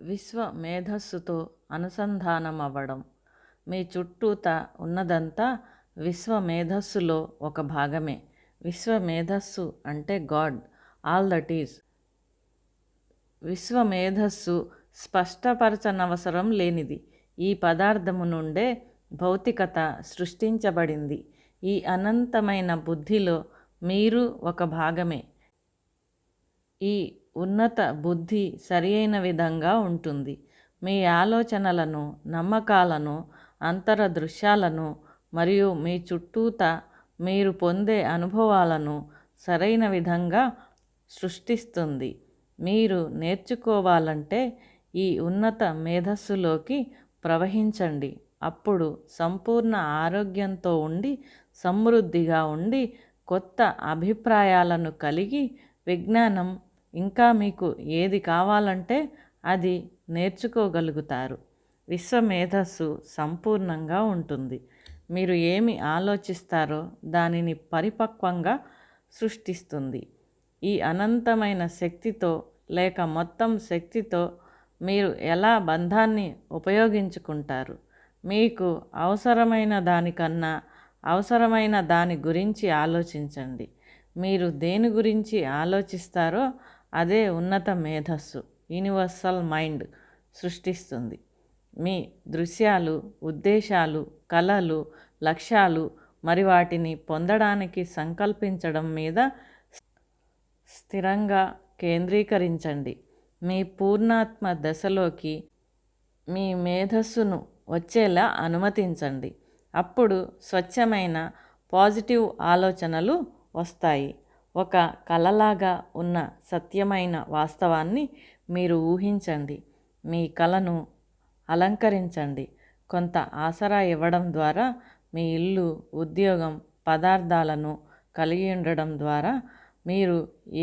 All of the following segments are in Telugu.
విశ్వ మేధస్సుతో అనుసంధానం అవ్వడం మీ చుట్టూత ఉన్నదంతా విశ్వ మేధస్సులో ఒక భాగమే. విశ్వ మేధస్సు అంటే గాడ్. All that is. విశ్వ మేధస్సు స్పష్టపరచనవసరం లేనిది. ఈ పదార్థము నుండే భౌతికత సృష్టించబడింది. ఈ అనంతమైన బుద్ధిలో మీరు ఒక భాగమే. ఈ ఉన్నత బుద్ధి సరియైన విధంగా ఉంటుంది. మీ ఆలోచనలను నమ్మకాలను అంతర దృశ్యాలను మరియు మీ చుట్టూత మీరు పొందే అనుభవాలను సరైన విధంగా సృష్టిస్తుంది. మీరు నేర్చుకోవాలంటే ఈ ఉన్నత మేధస్సులోకి ప్రవహించండి. అప్పుడు సంపూర్ణ ఆరోగ్యంతో ఉండి సమృద్ధిగా ఉండి కొత్త అభిప్రాయాలను కలిగి విజ్ఞానం ఇంకా మీకు ఏది కావాలంటే అది నేర్చుకోగలుగుతారు. విశ్వ మేధస్సు సంపూర్ణంగా ఉంటుంది. మీరు ఏమి ఆలోచిస్తారో దానిని పరిపక్వంగా సృష్టిస్తుంది. ఈ అనంతమైన శక్తితో లేక మొత్తం శక్తితో మీరు ఎలా బంధాన్ని ఉపయోగించుకుంటారు? మీకు అవసరమైన దానికన్నా అవసరమైన దాని గురించి ఆలోచించండి. మీరు దేని గురించి ఆలోచిస్తారో అదే ఉన్నత మేధస్సు యూనివర్సల్ మైండ్ సృష్టిస్తుంది. మీ దృశ్యాలు ఉద్దేశాలు కళలు లక్ష్యాలు మరి వాటిని పొందడానికి సంకల్పించడం మీద స్థిరంగా కేంద్రీకరించండి. మీ పూర్ణాత్మ దశలోకి మీ మేధస్సును వచ్చేలా అనుమతించండి. అప్పుడు స్వచ్ఛమైన పాజిటివ్ ఆలోచనలు వస్తాయి. ఒక కళలాగా ఉన్న సత్యమైన వాస్తవాన్ని మీరు ఊహించండి. మీ కలను అలంకరించండి. కొంత ఆసరా ఇవ్వడం ద్వారా మీ ఇల్లు ఉద్యోగం పదార్థాలను కలిగి ఉండడం ద్వారా మీరు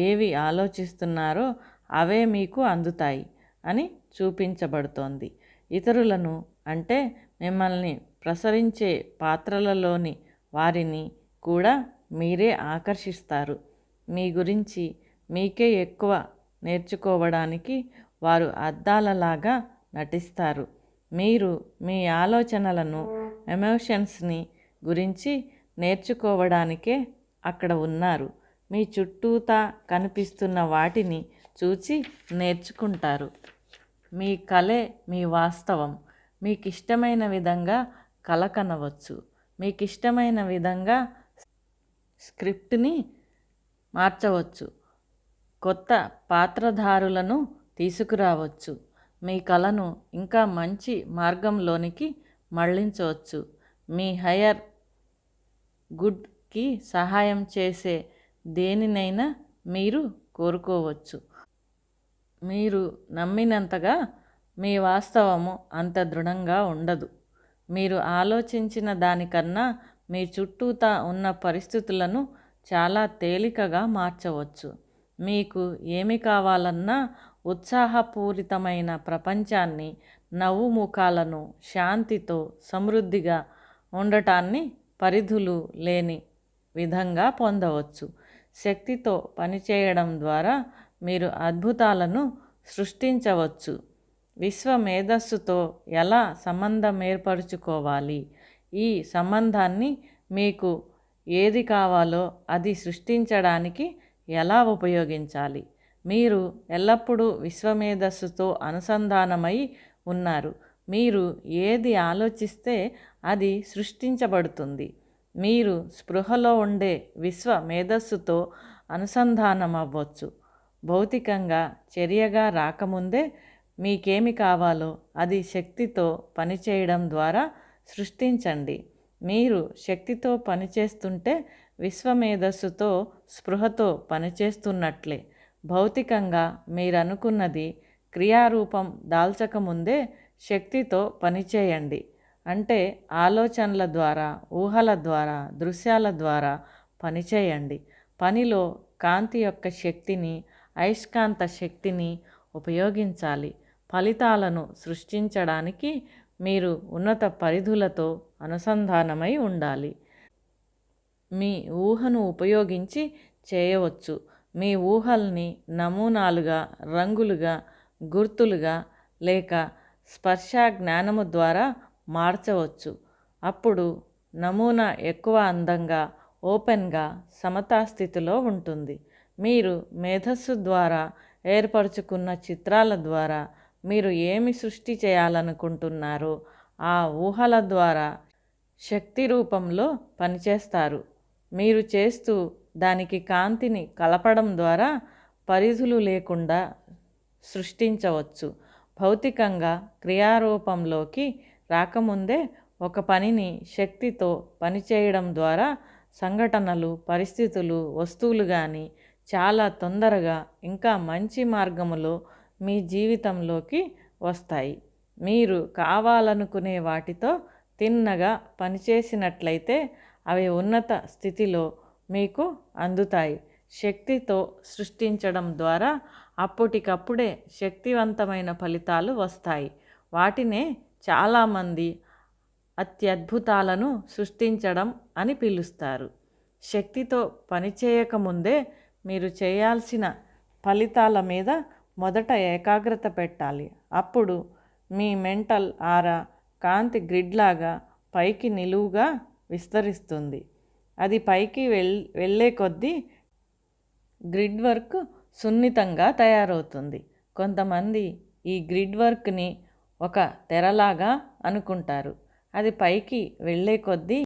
ఏవి ఆలోచిస్తున్నారో అవే మీకు అందుతాయి అని చూపించబడుతోంది. ఇతరులను అంటే మిమ్మల్ని ప్రసరించే పాత్రలలోని వారిని కూడా మీరే ఆకర్షిస్తారు. మీ గురించి మీకే ఎక్కువ నేర్చుకోవడానికి వారు అద్దాలలాగా నటిస్తారు. మీరు మీ ఆలోచనలను ఎమోషన్స్ని గురించి నేర్చుకోవడానికే అక్కడ ఉన్నారు. మీ చుట్టూతా కనిపిస్తున్న వాటిని చూచి నేర్చుకుంటారు. మీ కళే మీ వాస్తవం. మీకు ఇష్టమైన విధంగా కల కనవచ్చు మీకు ఇష్టమైన విధంగా స్క్రిప్ట్ని మార్చవచ్చు. కొత్త పాత్రధారులను తీసుకురావచ్చు. మీ కళను ఇంకా మంచి మార్గంలోనికి మళ్ళించవచ్చు మీ హయర్ గుడ్కి సహాయం చేసే దేనినైనా మీరు కోరుకోవచ్చు. మీరు నమ్మినంతగా మీ వాస్తవము అంత దృఢంగా ఉండదు. మీరు ఆలోచించిన దానికన్నా మీ చుట్టూతా ఉన్న పరిస్థితులను చాలా తేలికగా మార్చవచ్చు. మీకు ఏమి కావాలన్నా ఉత్సాహపూరితమైన ప్రపంచాన్ని నవ్వు ముఖాలను శాంతితో సమృద్ధిగా ఉండటాన్ని పరిధులు లేని విధంగా పొందవచ్చు. శక్తితో పనిచేయడం ద్వారా మీరు అద్భుతాలను సృష్టించవచ్చు. విశ్వ మేధస్సుతో ఎలా సంబంధం ఏర్పరచుకోవాలి? ఈ సంబంధాన్ని మీకు ఏది కావాలో అది సృష్టించడానికి ఎలా ఉపయోగించాలి? మీరు ఎల్లప్పుడూ విశ్వమేధస్సుతో అనుసంధానమై ఉన్నారు. మీరు ఏది ఆలోచిస్తే అది సృష్టించబడుతుంది. మీరు స్పృహలో ఉండే విశ్వ మేధస్సుతో అనుసంధానం అవ్వచ్చు భౌతికంగా చర్యగా రాకముందే మీకేమి కావాలో అది శక్తితో పనిచేయడం ద్వారా సృష్టించండి. మీరు శక్తితో పనిచేస్తుంటే విశ్వమేధస్సుతో స్పృహతో పనిచేస్తున్నట్లే. భౌతికంగా మీరనుకున్నది క్రియారూపం దాల్చకముందే శక్తితో పనిచేయండి. అంటే ఆలోచనల ద్వారా ఊహల ద్వారా దృశ్యాల ద్వారా పనిచేయండి. పనిలో కాంతి యొక్క శక్తిని అయస్కాంత శక్తిని ఉపయోగించాలి. ఫలితాలను సృష్టించడానికి మీరు ఉన్నత పరిధులతో అనుసంధానమై ఉండాలి. మీ ఊహను ఉపయోగించి చేయవచ్చు. మీ ఊహల్ని నమూనాలుగా రంగులుగా గుర్తులుగా లేక స్పర్శ జ్ఞానము ద్వారా మార్చవచ్చు. అప్పుడు నమూనా ఎక్కువ అందంగా ఓపెన్గా సమతా స్థితిలో ఉంటుంది. మీరు మేధస్సు ద్వారా ఏర్పరచుకున్న చిత్రాల ద్వారా మీరు ఏమి సృష్టి చేయాలనుకుంటున్నారో ఆ ఊహల ద్వారా శక్తి రూపంలో పనిచేస్తారు. మీరు చేస్తూ దానికి కాంతిని కలపడం ద్వారా పరిధులు లేకుండా సృష్టించవచ్చు. భౌతికంగా క్రియారూపంలోకి రాకముందే ఒక పనిని శక్తితో పనిచేయడం ద్వారా సంఘటనలు పరిస్థితులు వస్తువులు కానీ చాలా తొందరగా ఇంకా మంచి మార్గములో మీ జీవితంలోకి వస్తాయి. మీరు కావాలనుకునే వాటితో తిన్నగా పనిచేసినట్లయితే అవి ఉన్నత స్థితిలో మీకు అందుతాయి. శక్తితో సృష్టించడం ద్వారా అప్పటికప్పుడే శక్తివంతమైన ఫలితాలు వస్తాయి. వాటినే చాలామంది అత్యద్భుతాలను సృష్టించడం అని పిలుస్తారు. శక్తితో పనిచేయకముందే మీరు చేయాల్సిన ఫలితాల మీద మొదట ఏకాగ్రత పెట్టాలి. అప్పుడు మీ మెంటల్ ఆరా కాంతి గ్రిడ్ లాగా పైకి నిలువుగా విస్తరిస్తుంది. అది పైకి వెళ్ వెళ్ళే కొద్దీ గ్రిడ్ వర్క్ సున్నితంగా తయారవుతుంది. కొంతమంది ఈ గ్రిడ్ వర్క్ని ఒక తెరలాగా అనుకుంటారు. అది పైకి వెళ్ళే కొద్దీ